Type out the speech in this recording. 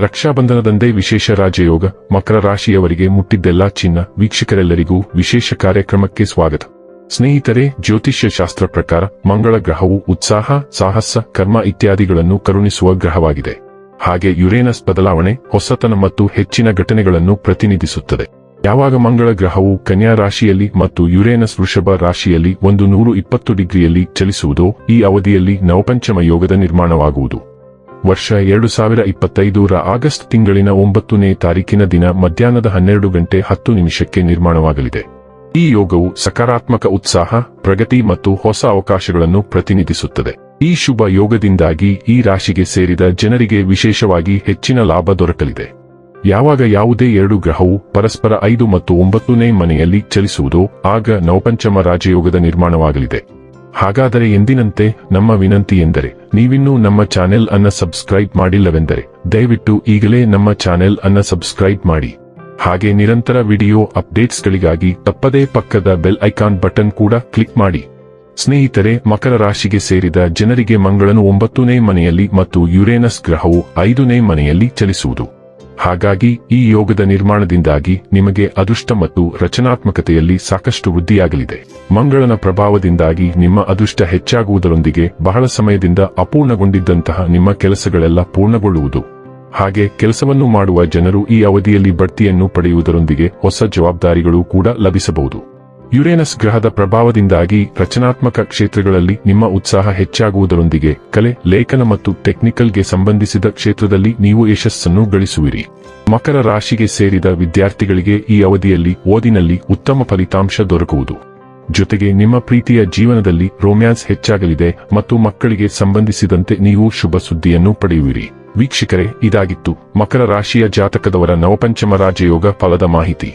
ರಕ್ಷಾಬಂಧನದಂದೇ ವಿಶೇಷ ರಾಜಯೋಗ, ಮಕರ ರಾಶಿಯವರಿಗೆ ಮುಟ್ಟಿದ್ದೆಲ್ಲಾ ಚಿನ್ನ. ವೀಕ್ಷಕರೆಲ್ಲರಿಗೂ ವಿಶೇಷ ಕಾರ್ಯಕ್ರಮಕ್ಕೆ ಸ್ವಾಗತ. ಸ್ನೇಹಿತರೆ, ಜ್ಯೋತಿಷ್ಯ ಶಾಸ್ತ್ರ ಪ್ರಕಾರ ಮಂಗಳ ಗ್ರಹವು ಉತ್ಸಾಹ, ಸಾಹಸ, ಕರ್ಮ ಇತ್ಯಾದಿಗಳನ್ನು ಕರುಣಿಸುವ ಗ್ರಹವಾಗಿದೆ. ಹಾಗೆ ಯುರೇನಸ್ ಬದಲಾವಣೆ ಹೊಸತನ ಮತ್ತು ಹೆಚ್ಚಿನ ಘಟನೆಗಳನ್ನು ಪ್ರತಿನಿಧಿಸುತ್ತದೆ. ಯಾವಾಗ ಮಂಗಳ ಗ್ರಹವು ಕನ್ಯಾ ರಾಶಿಯಲ್ಲಿ ಮತ್ತು ಯುರೇನಸ್ ವೃಷಭ ರಾಶಿಯಲ್ಲಿ ಒಂದು ನೂರು ಇಪ್ಪತ್ತು ಡಿಗ್ರಿಯಲ್ಲಿ ಚಲಿಸುವುದೋ ಈ ಅವಧಿಯಲ್ಲಿ ನವಪಂಚಮ ಯೋಗದ ನಿರ್ಮಾಣವಾಗುವುದು. ವರ್ಷ ಎರಡು ಸಾವಿರ ಇಪ್ಪತ್ತೈದರ ಆಗಸ್ಟ್ ತಿಂಗಳಿನ ಒಂಬತ್ತನೇ ತಾರೀಕಿನ ದಿನ ಮಧ್ಯಾಹ್ನದ ಹನ್ನೆರಡು ಗಂಟೆ ಹತ್ತು ನಿಮಿಷಕ್ಕೆ ನಿರ್ಮಾಣವಾಗಲಿದೆ. ಈ ಯೋಗವು ಸಕಾರಾತ್ಮಕ ಉತ್ಸಾಹ, ಪ್ರಗತಿ ಮತ್ತು ಹೊಸ ಅವಕಾಶಗಳನ್ನು ಪ್ರತಿನಿಧಿಸುತ್ತದೆ. ಈ ಶುಭ ಯೋಗದಿಂದಾಗಿ ಈ ರಾಶಿಗೆ ಸೇರಿದ ಜನರಿಗೆ ವಿಶೇಷವಾಗಿ ಹೆಚ್ಚಿನ ಲಾಭ ದೊರಕಲಿದೆ. ಯಾವಾಗ ಯಾವುದೇ ಎರಡು ಗ್ರಹವು ಪರಸ್ಪರ ಐದು ಮತ್ತು ಒಂಬತ್ತನೇ ಮನೆಯಲ್ಲಿ ಚಲಿಸುವುದೋ, ಆಗ ನವಪಂಚಮ ರಾಜಯೋಗದ ನಿರ್ಮಾಣವಾಗಲಿದೆ. ಹಾಗಾದರೆ ಎಂದಿನಂತೆ ನಮ್ಮ ವಿನಂತಿ ಎಂದರೆ, ನೀವಿನ್ನೂ ನಮ್ಮ ಚಾನೆಲ್ ಅನ್ನ ಸಬ್ಸ್ಕ್ರೈಬ್ ಮಾಡಿಲ್ಲವೆಂದರೆ, ದಯವಿಟ್ಟು ಈಗಲೇ ನಮ್ಮ ಚಾನೆಲ್ ಅನ್ನ ಸಬ್ಸ್ಕ್ರೈಬ್ ಮಾಡಿ. ಹಾಗೆ ನಿರಂತರ ವಿಡಿಯೋ ಅಪ್ಡೇಟ್ಸ್ಗಳಿಗಾಗಿ ತಪ್ಪದೇ ಪಕ್ಕದ ಬೆಲ್ ಐಕಾನ್ ಬಟನ್ ಕೂಡ ಕ್ಲಿಕ್ ಮಾಡಿ. ಸ್ನೇಹಿತರೆ, ಮಕರ ರಾಶಿಗೆ ಸೇರಿದ ಜನರಿಗೆ ಮಂಗಳನು ಒಂಬತ್ತನೇ ಮನೆಯಲ್ಲಿ ಮತ್ತು ಯುರೇನಸ್ ಗ್ರಹವು ಐದನೇ ಮನೆಯಲ್ಲಿ ಚಲಿಸುವುದು. ಹಾಗಾಗಿ ಈ ಯೋಗದ ನಿರ್ಮಾಣದಿಂದಾಗಿ ನಿಮಗೆ ಅದೃಷ್ಟ ಮತ್ತು ರಚನಾತ್ಮಕತೆಯಲ್ಲಿ ಸಾಕಷ್ಟು ವೃದ್ಧಿಯಾಗಲಿದೆ. ಮಂಗಳನ ಪ್ರಭಾವದಿಂದಾಗಿ ನಿಮ್ಮ ಅದೃಷ್ಟ ಹೆಚ್ಚಾಗುವುದರೊಂದಿಗೆ ಬಹಳ ಸಮಯದಿಂದ ಅಪೂರ್ಣಗೊಂಡಿದ್ದಂತಹ ನಿಮ್ಮ ಕೆಲಸಗಳೆಲ್ಲ ಪೂರ್ಣಗೊಳ್ಳುವುದು. ಹಾಗೆ ಕೆಲಸವನ್ನು ಮಾಡುವ ಜನರು ಈ ಅವಧಿಯಲ್ಲಿ ಬಡ್ತಿಯನ್ನು ಪಡೆಯುವುದರೊಂದಿಗೆ ಹೊಸ ಜವಾಬ್ದಾರಿಗಳು ಕೂಡ ಲಭಿಸಬಹುದು. ಯುರೇನಸ್ ಗ್ರಹದ ಪ್ರಭಾವದಿಂದಾಗಿ ರಚನಾತ್ಮಕ ಕ್ಷೇತ್ರಗಳಲ್ಲಿ ನಿಮ್ಮ ಉತ್ಸಾಹ ಹೆಚ್ಚಾಗುವುದರೊಂದಿಗೆ ಕಲೆ, ಲೇಖನ ಮತ್ತು ಟೆಕ್ನಿಕಲ್ಗೆ ಸಂಬಂಧಿಸಿದ ಕ್ಷೇತ್ರದಲ್ಲಿ ನೀವು ಯಶಸ್ಸನ್ನು ಗಳಿಸುವಿರಿ. ಮಕರ ರಾಶಿಗೆ ಸೇರಿದ ವಿದ್ಯಾರ್ಥಿಗಳಿಗೆ ಈ ಅವಧಿಯಲ್ಲಿ ಓದಿನಲ್ಲಿ ಉತ್ತಮ ಫಲಿತಾಂಶ ದೊರಕುವುದು. ಜೊತೆಗೆ ನಿಮ್ಮ ಪ್ರೀತಿಯ ಜೀವನದಲ್ಲಿ ರೋಮ್ಯಾನ್ಸ್ ಹೆಚ್ಚಾಗಲಿದೆ ಮತ್ತು ಮಕ್ಕಳಿಗೆ ಸಂಬಂಧಿಸಿದಂತೆ ನೀವು ಶುಭ ಸುದ್ದಿಯನ್ನು ಪಡೆಯುವಿರಿ. ವೀಕ್ಷಕರೇ, ಇದಾಗಿತ್ತು ಮಕರ ರಾಶಿಯ ಜಾತಕದವರ ನವಪಂಚಮ ರಾಜಯೋಗ ಫಲದ ಮಾಹಿತಿ.